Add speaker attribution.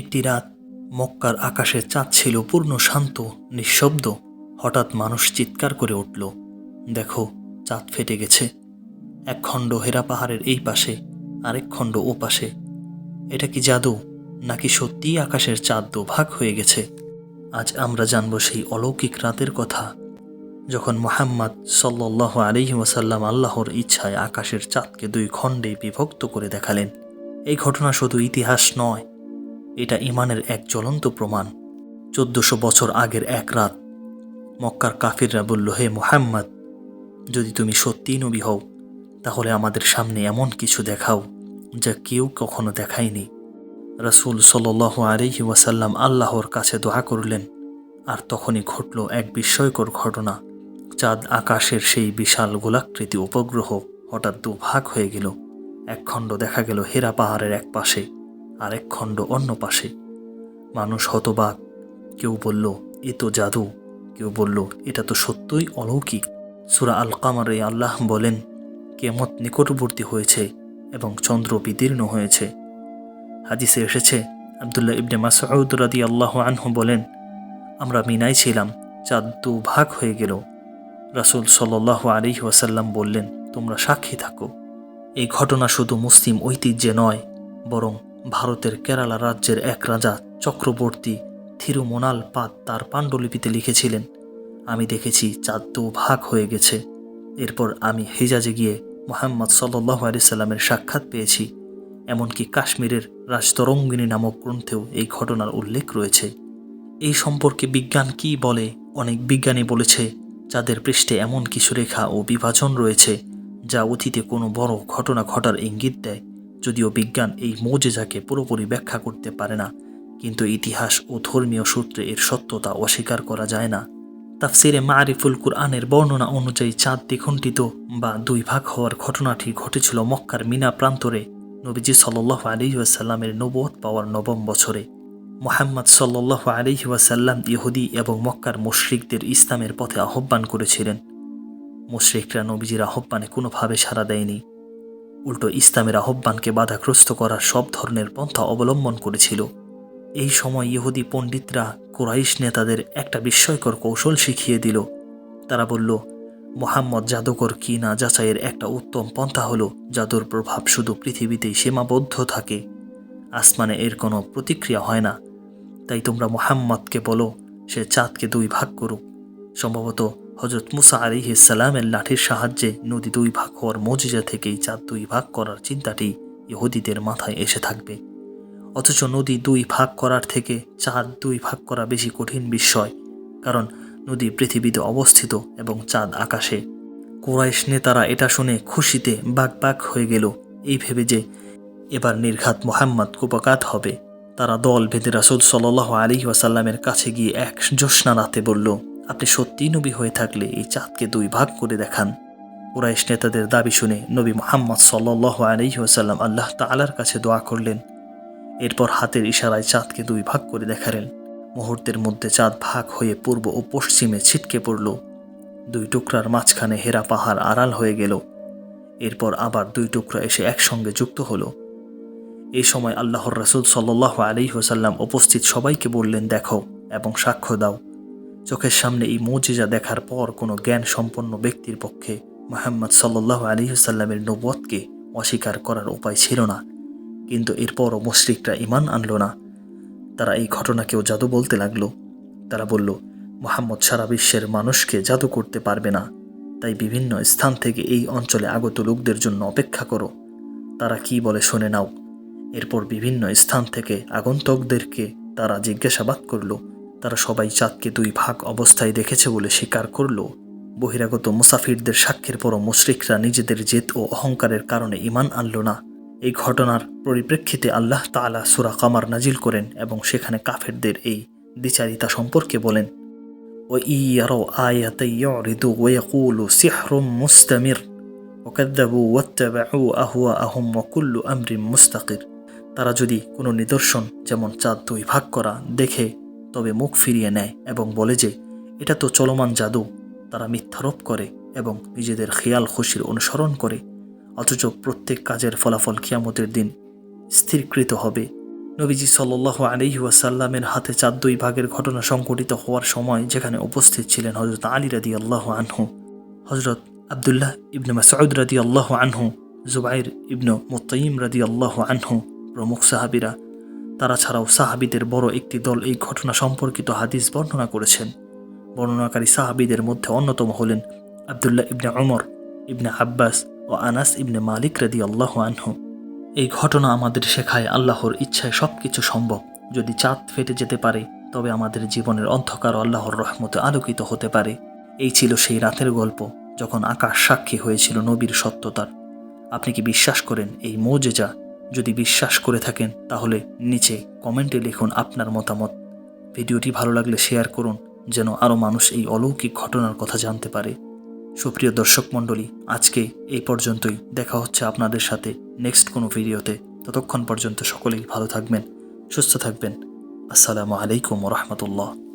Speaker 1: একটি রাত মক্কার আকাশের চাঁদ ছিল পূর্ণ শান্ত, নিঃশব্দ। হঠাৎ মানুষ চিৎকার করে উঠল, দেখো, চাঁদ ফেটে গেছে। এক খণ্ড হেরা পাহাড়ের এই পাশে, আরেক খণ্ড ও পাশে। এটা কি জাদু, নাকি সত্যিই আকাশের চাঁদ দুভাগ হয়ে গেছে? আজ আমরা জানব সেই অলৌকিক রাতের কথা। যখন মোহাম্মদ সাল্লাহ আলিহি ওয়াসাল্লাম আল্লাহর ইচ্ছায় আকাশের চাঁদকে দুই খণ্ডে বিভক্ত করে দেখালেন, এই ঘটনা শুধু ইতিহাস নয় এটা ইমানের এক জ্বলন্ত প্রমাণ। চোদ্দশো বছর আগের এক রাত, মক্কার কাফিররা বলল, হে মোহাম্মদ, যদি তুমি সত্যিই নবী হও, তাহলে আমাদের সামনে এমন কিছু দেখাও যা কেউ কখনো দেখায়নি। রসুল সাল আলিহি ওয়াসাল্লাম আল্লাহর কাছে দোয়া করলেন, আর তখনই ঘটল এক বিস্ময়কর ঘটনা। চাঁদ আকাশের সেই বিশাল গোলাকৃতি উপগ্রহ হঠাৎ দুভাগ হয়ে গেল। এক খণ্ড দেখা গেল হেরা পাহাড়ের এক পাশে আর এক খণ্ড অন্য পাশে। মানুষ হতবাক। কেউ বলল, এ তো জাদু। কেউ বলল, এটা তো সত্যই অলৌকিক। সুরা আল কামারে আল্লাহ বলেন কেমত নিকটবর্তী হয়েছে এবং চন্দ্র বিদীর্ণ হয়েছে। হাদিসে এসেছে, আবদুল্লাহ ইবনে মাসউদ রাদি আল্লাহ আনহু বলেন, আমরা মিনাই ছিলাম, চাঁদ দু ভাগ হয়ে গেল। রাসুল সাল্লাহ আলী ওয়াসাল্লাম বললেন, তোমরা সাক্ষী থাকো। এই ঘটনা শুধু মুসলিম ঐতিহ্যে নয়, বরং ভারতের কেরালা রাজ্যের এক রাজা চক্রবর্তী থিরুমোনাল পাত তার পাণ্ডুলিপিতে লিখেছিলেন, আমি দেখেছি চাঁদ দু ভাগ হয়ে গেছে। এরপর আমি হেজাজে গিয়ে মোহাম্মদ সাল্লাহ সাল্লামের সাক্ষাৎ পেয়েছি। এমনকি কাশ্মীরের রাজতরঙ্গিনী নামক গ্রন্থেও এই ঘটনার উল্লেখ রয়েছে। এই সম্পর্কে বিজ্ঞান কি বলে? অনেক বিজ্ঞানী বলেছে, যাদের পৃষ্ঠে এমন কিছু রেখা ও বিভাজন রয়েছে, যা অতীতে কোনো বড় ঘটনা ঘটার ইঙ্গিত দেয়। যদিও বিজ্ঞান এই মৌজেজাকে পুরোপুরি ব্যাখ্যা করতে পারে না, কিন্তু ইতিহাস ও ধর্মীয় সূত্রে এর সত্যতা অস্বীকার করা যায় না। তাফসিরে মারিফুল কুরআনের বর্ণনা অনুযায়ী চাঁদ দ্বিখণ্ডিত বা দুই ভাগ হওয়ার ঘটনাটি ঘটেছিল মক্কার মিনা প্রান্তরে নবীজি সাল্লাহ আলী ওয়াসাল্লামের নবত পাওয়ার নবম বছরে। মোহাম্মদ সাল্লাহ আলী ওয়াসাল্লাম ইহুদি এবং মক্কার মুশরিকদের ইসলামের পথে আহ্বান করেছিলেন। মুশরিকরা নবীজির আহ্বানে কোনোভাবে সাড়া দেয়নি। উল্টো ইসলামের আহ্বানকে বাধাগ্রস্ত করার সব ধরনের পন্থা অবলম্বন করেছিল। এই সময় ইহুদি পণ্ডিতরা কুরাইশ নেতাদের একটা বিস্ময়কর কৌশল শিখিয়ে দিল। তারা বলল, মোহাম্মদ জাদুকর কি না যাচাইয়ের একটা উত্তম পন্থা হলো, জাদুর প্রভাব শুধু পৃথিবীতেই সীমাবদ্ধ থাকে। আসমানে এর কোনো প্রতিক্রিয়া হয় না। তাই তোমরা মোহাম্মদকে বলো, সে চাঁদকে দুই ভাগ করুক। সম্ভবত হজরত মুসা আলী ইসালামের লাঠির সাহায্যে নদী দুই ভাগ হওয়ার মজিজা থেকেই চাঁদ দুই ভাগ করার চিন্তাটি ইহুদিদের মাথায় এসে থাকবে। অথচ নদী দুই ভাগ করার থেকে চাঁদ দুই ভাগ করা বেশি কঠিন বিষয় কারণ নদী পৃথিবীতে অবস্থিত এবং চাঁদ আকাশে। কোরাইশ নেতারা এটা শুনে খুশিতে বাক বাক হয়ে গেল। এই ভেবে যে এবার নির্ঘাত মোহাম্মদ কুপকাত হবে। তারা দল ভেদে রাসুল সাল্লাহ আলী ওয়াসাল্লামের কাছে গিয়ে এক জ্যোৎস্না রাতে বলল আপনি সত্যিই নবী হয়ে থাকলে এই চাঁদকে দুই ভাগ করে দেখান। কুরাইশ নেতাদের দাবি শুনে নবী মোহাম্মদ সাল্লাহ আলী ওয়াসাল্লাম আল্লাহ তালার কাছে দোয়া করলেন। এরপর হাতের ইশারায় চাঁদকে দুই ভাগ করে দেখালেন। মুহূর্তের মধ্যে চাঁদ ভাগ হয়ে পূর্ব ও পশ্চিমে ছিটকে পড়ল। দুই টুকরার মাঝখানে হেরা পাহাড় আড়াল হয়ে গেল। এরপর আবার দুই টুকরা এসে একসঙ্গে যুক্ত হলো। এই সময় আল্লাহর রসুল সাল্লাহ আলী হোসাল্লাম উপস্থিত সবাইকে বললেন, দেখো এবং সাক্ষ্য দাও। চোখের সামনে এই মৌজিজা দেখার পর কোনো জ্ঞান সম্পন্ন ব্যক্তির পক্ষে মোহাম্মদ সাল্লাহ আলী হুসাল্লামের নবতকে অস্বীকার করার উপায় ছিল না। কিন্তু এরপরও মুশরিকরা ইমান আনল না। তারা এই ঘটনাকেও জাদু বলতে লাগল। তারা বলল, মোহাম্মদ সারা বিশ্বের মানুষকে জাদু করতে পারবে না। তাই বিভিন্ন স্থান থেকে এই অঞ্চলে আগত লোকদের জন্য অপেক্ষা করো। তারা কি বলে শুনে নাও। এরপর বিভিন্ন স্থান থেকে আগন্তকদেরকে তারা জিজ্ঞাসাবাদ করল। তারা সবাই চাঁদকে দুই ভাগ অবস্থায় দেখেছে বলে স্বীকার করল। বহিরাগত মুসাফিরদের সাক্ষীর পরও মুশরিকরা নিজেদের জেদ ও অহংকারের কারণে ইমান আনল না। এই ঘটনার পরিপ্রেক্ষিতে আল্লাহ তালা সুরা কামার নাজিল করেন এবং সেখানে কাফেরদের এই দ্বিচারিতা সম্পর্কে বলেন। ও আহুয়া মুস্তাকির। তারা যদি কোনো নিদর্শন, যেমন চাঁদ দুই ভাগ করা, দেখে তবে মুখ ফিরিয়ে নেয় এবং বলে যে, এটা তো চলমান জাদু। তারা মিথ্যারোপ করে এবং নিজেদের খেয়াল খুশির অনুসরণ করে। অথচ প্রত্যেক কাজের ফলাফল কিয়ামতের দিন স্থিরকৃত হবে। নবীজি সাল্লাহ আলহি ওয়াসাল্লামের হাতে চার দুই ভাগের ঘটনা সংঘটিত হওয়ার সময় যেখানে উপস্থিত ছিলেন হজরত আলী রাদি আল্লাহ আনহু হজরত আবদুল্লাহ ইবনে মাসউদ রাদি আল্লাহ আনহু, জুবাইর ইবনু মুতাইম রাদি আল্লাহ আনহু প্রমুখ সাহাবিরা তারা ছাড়াও সাহাবিদের বড় একটি দল এই ঘটনা সম্পর্কিত হাদিস বর্ণনা করেছেন। বর্ণনাকারী সাহাবিদের মধ্যে অন্যতম হলেন আবদুল্লাহ ইবনে অমর ইবনে আব্বাস ও আনাস ইবনে মালিক রাদি আল্লাহ আনহু। এই ঘটনা আমাদের শেখায় আল্লাহর ইচ্ছায় সব কিছু সম্ভব। যদি চাঁদ ফেটে যেতে পারে, তবে আমাদের জীবনের অন্ধকার আল্লাহর রহমতে আলোকিত হতে পারে। এই ছিল সেই রাতের গল্প, যখন আকাশ সাক্ষী হয়েছিল নবীর সত্যতার। আপনি কি বিশ্বাস করেন এই মোজেজা? যদি বিশ্বাস করে থাকেন, তাহলে নিচে কমেন্টে লিখুন আপনার মতামত। ভিডিওটি ভালো লাগলে শেয়ার করুন, যেন আরও মানুষ এই অলৌকিক ঘটনার কথা জানতে পারে। সুপ্রিয় দর্শক মণ্ডলী, আজকে এই পর্যন্তই। দেখা হচ্ছে আপনাদের সাথে নেক্সট কোনো ভিডিওতে। ততক্ষণ পর্যন্ত সকলেই ভালো থাকবেন, সুস্থ থাকবেন। আসসালামু আলাইকুম রহমতুল্লাহ।